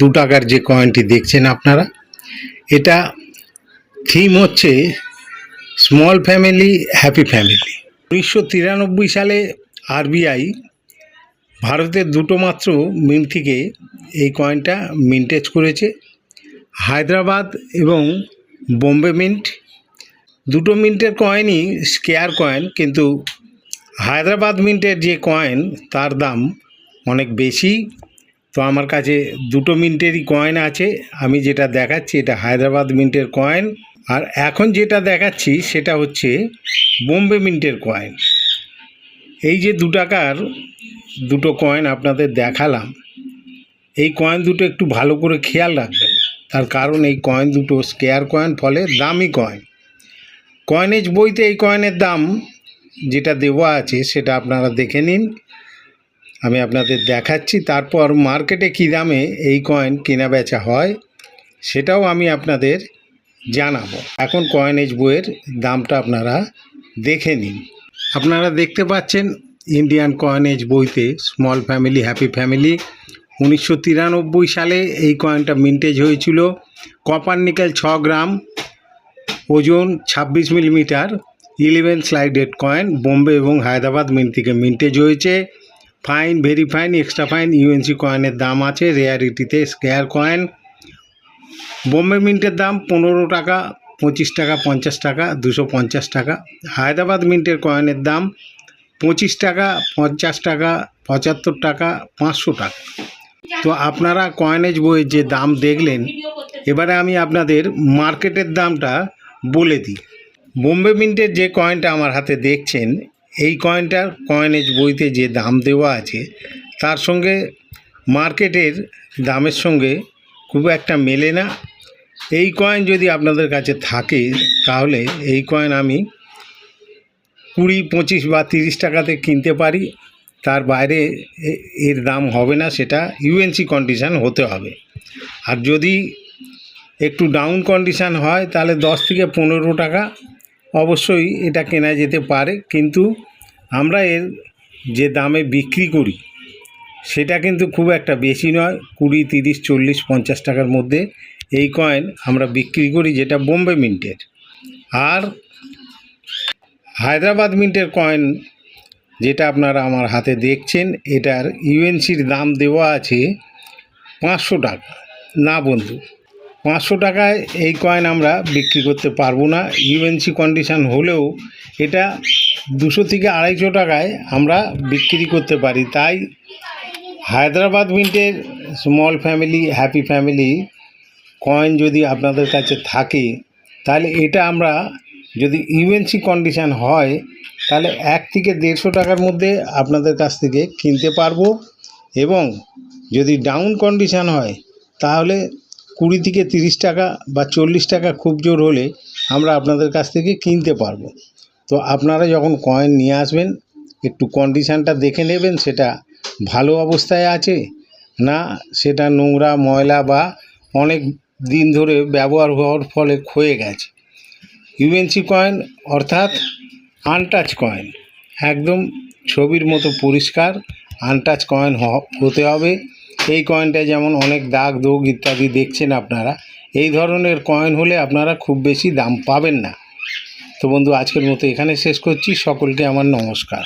দু টাকার যে কয়েনটি দেখছেন আপনারা, এটা থিম হচ্ছে স্মল ফ্যামিলি হ্যাপি ফ্যামিলি উনিশশো তিরানব্বই সালে আরবিআই ভারতের দুটো মাত্র মিন্ট থেকে এই কয়েনটা মিন্টেজ করেছে। হায়দ্রাবাদ এবং বোম্বে মিন্ট দুটো মিন্টের কয়েনই স্কেয়ার কয়েন কিন্তু হায়দ্রাবাদ মিন্টের যে কয়েন তার দাম অনেক বেশি। তো আমার কাছে দুটো মিন্টেরই কয়েন আছে। আমি যেটা দেখাচ্ছি এটা হায়দ্রাবাদ মিন্টের কয়েন আর এখন যেটা দেখাচ্ছি সেটা হচ্ছে বোম্বে মিন্টের কয়েন এই যে দু টাকার দুটো কয়েন আপনাদের দেখালাম, এই কয়েন দুটো একটু ভালো করে খেয়াল রাখবেন। তার কারণ এই কয়েন দুটো স্কেয়ার কয়েন ফলে দামি কয়েন কয়েনেজ বইতে এই কয়েনের দাম যেটা দেওয়া আছে সেটা আপনারা দেখে নিন। আমি আপনাদের দেখাচ্ছি, তারপর মার্কেটে কী দামে এই কয়েন কেনা বেচা হয়, সেটাও আমি আপনাদের জানাব। এখন কয়েনেজ বইয়ের দামটা আপনারা দেখে নিন। আপনারা দেখতে পাচ্ছেন ইন্ডিয়ান কয়েনেজ বইতে স্মল ফ্যামিলি হ্যাপি ফ্যামিলি উনিশশো তিরানব্বই সালে এই কয়েনটা মিন্টেজ হয়েছিল। কপার নিকেল ছ গ্রাম, ওজন ছাব্বিশ millimetre eleven sided coin Bombay এবং হায়দ্রাবাদ মিন্ট থেকে মিন্টেজ হয়েছে। Fine, very fine, extra fine, UNC কয়েনের দাম আছে, রেয়ারিটিতে স্কেয়ার কয়েন। বোম্বে মিন্টের দাম পনেরো টাকা, পঁচিশ টাকা, পঞ্চাশ টাকা, দুশো পঞ্চাশ টাকা। হায়দ্রাবাদ মিন্টের কয়েনের দাম পঁচিশ টাকা, পঞ্চাশ টাকা, পঁচাত্তর টাকা, পাঁচশো টাকা। তো আপনারা কয়েনেজ বইয়ের যে দাম দেখলেন, এবারে আমি আপনাদের মার্কেটের দামটা বলে দিই। বোম্বে মিন্টের যে কয়েনটা আমার হাতে দেখছেন এই কয়েনটার কয়েনেজ বইতে যে দাম দেওয়া আছে, তার সঙ্গে মার্কেটের দামের সঙ্গে খুব একটা মেলে না। এই কয়েন যদি আপনাদের কাছে থাকে, তাহলে এই কয়েন আমি কুড়ি, পঁচিশ বা তিরিশ টাকাতে কিনতে পারি। তার বাইরে এর দাম হবে না, সেটা ইউএনসি কন্ডিশান হতে হবে। আর যদি একটু ডাউন কন্ডিশান হয়, তাহলে দশ থেকে পনেরো টাকা অবশ্যই এটা কেনা যেতে পারে। কিন্তু আমরা এর যে দামে বিক্রি করি, সেটা কিন্তু খুব একটা বেশি নয়, কুড়ি, তিরিশ, চল্লিশ, পঞ্চাশ টাকার মধ্যে এই কয়েন আমরা বিক্রি করি যেটা বোম্বে মিন্টের আর হায়দ্রাবাদ মিন্টের কয়েন যেটা আপনারা আমার হাতে দেখছেন, এটার ইউএনসির দাম দেওয়া আছে পাঁচশো টাকা। না বন্ধু, পাঁচশো টাকায় এই কয়েন আমরা বিক্রি করতে পারব না। ইউএনসি কন্ডিশান হলেও এটা দুশো থেকে আড়াইশো টাকায় আমরা বিক্রি করতে পারি। তাই Hyderabad মিন্টের small family happy family coin যদি আপনাদের কাছে থাকে, তাহলে এটা আমরা যদি ইউএনসি কন্ডিশান হয়, তাহলে এক থেকে দেড়শো টাকার মধ্যে আপনাদের কাছ থেকে কিনতে পারব এবং যদি ডাউন কন্ডিশান হয়, তাহলে কুড়ি থেকে তিরিশ টাকা বা চল্লিশ টাকা খুব জোর হলে আমরা আপনাদের কাছ থেকে কিনতে পারব। তো আপনারা যখন কয়েন নিয়ে আসবেন, একটু কন্ডিশানটা দেখে নেবেন সেটা ভালো অবস্থায় আছে না সেটা নোংরা, ময়লা বা অনেক দিন ধরে ব্যবহার হওয়ার ফলে ক্ষয়ে গেছে। ইউএনসি কয়েন অর্থাৎ আনটাচ কয়েন একদম ছবির মতো পরিষ্কার আনটাচ কয়েন হতে হবে। এই কয়েনটা যেমন অনেক দাগ, দোগ ইত্যাদি দেখছেন আপনারা, এই ধরনের কয়েন হলে আপনারা খুব বেশি দাম পাবেন না। তো বন্ধু আজকের মতো এখানে শেষ করছি। সকলকে আমার নমস্কার।